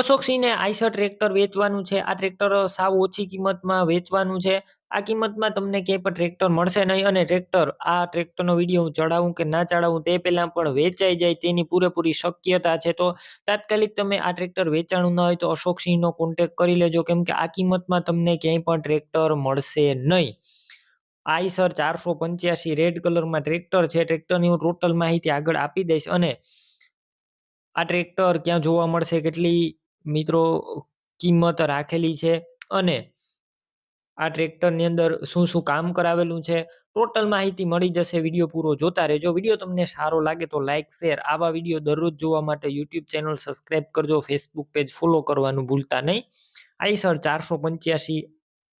અશોકસિંહને Eicher tractor વેચવાનું છે. આ ટ્રેક્ટર સાવ ઓછી કિંમતમાં વેચવાનું છે. આ કિંમતમાં તમને ક્યાંય પણ ટ્રેક્ટર મળશે નહીં અને ટ્રેક્ટર, આ ટ્રેક્ટરનો વીડિયો હું ચડાવું કે ના ચડાવું તે પહેલાં પણ વેચાઈ જાય તેની પૂરેપૂરી શક્યતા છે. તો તાત્કાલિક તમે આ ટ્રેક્ટર વેચાણું ન હોય તો અશોકસિંહનો કોન્ટેક કરી લેજો કેમ કે આ કિંમતમાં તમને ક્યાંય પણ ટ્રેક્ટર મળશે નહીં. આઈસર ચારસો પંચ્યાસી રેડ કલરમાં ટ્રેક્ટર છે. ટ્રેક્ટરની હું ટોટલ માહિતી આગળ આપી દઈશ અને આ ટ્રેક્ટર ક્યાં જોવા મળશે, કેટલી મિત્રો કિંમત રાખેલી છે અને આ ટ્રેક્ટરની અંદર શું શું કામ કરાવેલું છે, ટોટલ માહિતી મળી જશે. વીડિયો પૂરો જોતા રહેજો. વીડિયો તમને સારો લાગે તો લાઇક શેર. આવા વીડિયો દરરોજ જોવા માટે યુટ્યુબ ચેનલ સબસ્ક્રાઈબ કરજો. ફેસબુક પેજ ફોલો કરવાનું ભૂલતા નહીં. આઈસર ચારસો પંચ્યાસી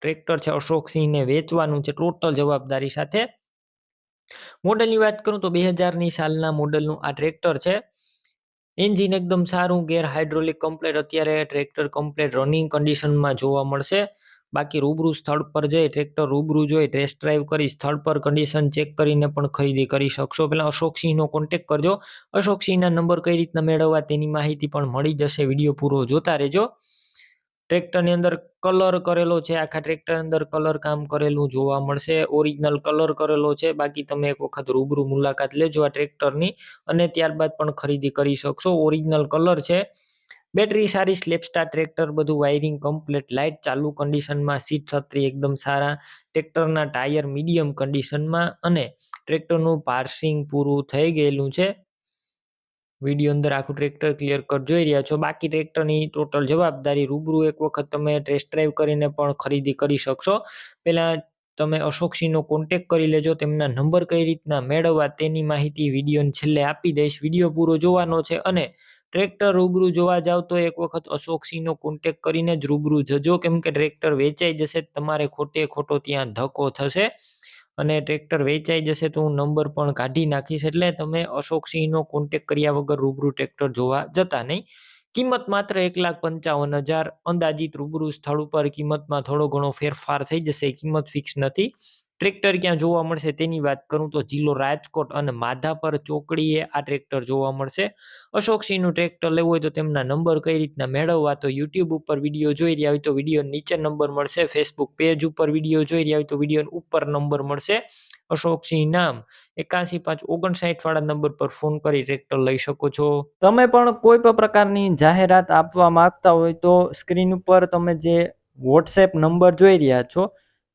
ટ્રેક્ટર છે અશોકસિંહને વેચવાનું છે ટોટલ જવાબદારી સાથે. મોડલની વાત કરું તો બે હજારની સાલના મોડલનું આ ટ્રેક્ટર છે. એન્જિન એકદમ સારું, ગેર હાઇડ્રોલિક કમ્પ્લેટ અત્યારે ટ્રેક્ટર કમ્પ્લેટ રનિંગ કન્ડિશનમાં જોવા મળશે. બાકી રૂબરૂ સ્થળ પર જઈ ટ્રેક્ટર રૂબરૂ જોઈ ટેસ્ટ ડ્રાઈવ કરી સ્થળ પર કન્ડિશન ચેક કરીને પણ ખરીદી કરી શકશો. પહેલાં અશોકસિંહનો કોન્ટેક કરજો. અશોકસિંહના નંબર કઈ રીતના મેળવવા તેની માહિતી પણ મળી જશે. વીડિયો પૂરો જોતા રહેજો. ટ્રેક્ટરની અંદર કલર કરેલો છે. આખા ટ્રેક્ટર અંદર કલર કામ કરેલું જોવા મળશે. ઓરિજિનલ કલર કરેલો છે. બાકી તમે એક વખત રૂબરૂ મુલાકાત લેજો આ ટ્રેક્ટરની અને ત્યારબાદ પણ ખરીદી કરી શકશો. ઓરિજિનલ કલર છે. બેટરી સારી સ્લેપસ્ટાર ટ્રેક્ટર, બધું વાયરિંગ કમ્પ્લીટ લાઇટ ચાલુ કન્ડિશનમાં સીટ છત્રી એકદમ સારા, ટ્રેક્ટરના ટાયર મીડિયમ કન્ડિશનમાં અને ટ્રેક્ટરનું પાર્સિંગ પૂરું થઈ ગયેલું છે. વીડિયો અંદર આખું ટ્રેક્ટર ક્લિયર કટ જોઈ રહ્યા છો. બાકી ટ્રેક્ટરની ટોટલ જવાબદારી રૂબરૂ એક વખત તમે ટેસ્ટ ડ્રાઈવ કરીને પણ ખરીદી કરી શકશો. પહેલાં તમે અશોકસિંહનો કોન્ટેક કરી લેજો, તેમના નંબર કઈ રીતના મેળવવા તેની માહિતી વિડીયોને છેલ્લે આપી દઈશ. વીડિયો પૂરો જોવાનો છે અને ટ્રેક્ટર રૂબરૂ જોવા જાવ તો એક વખત અશોકસિંહનો કોન્ટેક કરીને જ રૂબરૂ જજો. કેમ કે ટ્રેક્ટર વેચાઈ જશે, તમારે ખોટે ખોટો ત્યાં ધક્કો થશે. અને ટ્રેક્ટર વેચાઈ જશે તો હું નંબર પણ કાઢી નાખીશ. એટલે તમે અશોકસિંહનો કોન્ટેક કર્યા વગર રૂબરૂ ટ્રેક્ટર જોવા જતા નહીં. કિંમત માત્ર એક લાખ પંચાવન હજાર અંદાજિત રૂબરૂ સ્થળ ઉપર કિંમતમાં થોડો ઘણો ફેરફાર થઈ જશે. કિંમત ફિક્સ નથી. ટ્રેક્ટર ક્યાં જોવા મળશે તેની વાત કરું તો જિલ્લો રાજકોટ અને માધાપર ચોકડીએ આ ટ્રેક્ટર જોવા મળશે. અશોકસિંહનું ટ્રેક્ટર લેવું હોય તો તેમના નંબર કઈ રીતના મેળવવા તો યુટ્યુબ ઉપર વીડિયો જોઈ રહ્યા હોય તો વીડિયો નીચે નંબર મળશે. ફેસબુક પેજ ઉપર વીડિયો જોઈ રહ્યા હોય તો વીડિયો ઉપર નંબર મળશે. અશોકસિંહ નામ એકાસી પાંચ ઓગણસાઠ વાળા નંબર પર ફોન કરી ટ્રેક્ટર લઈ શકો છો. તમે પણ કોઈ પણ પ્રકારની જાહેરાત આપવા માંગતા હોય તો સ્ક્રીન ઉપર તમે જે વોટ્સએપ નંબર જોઈ રહ્યા છો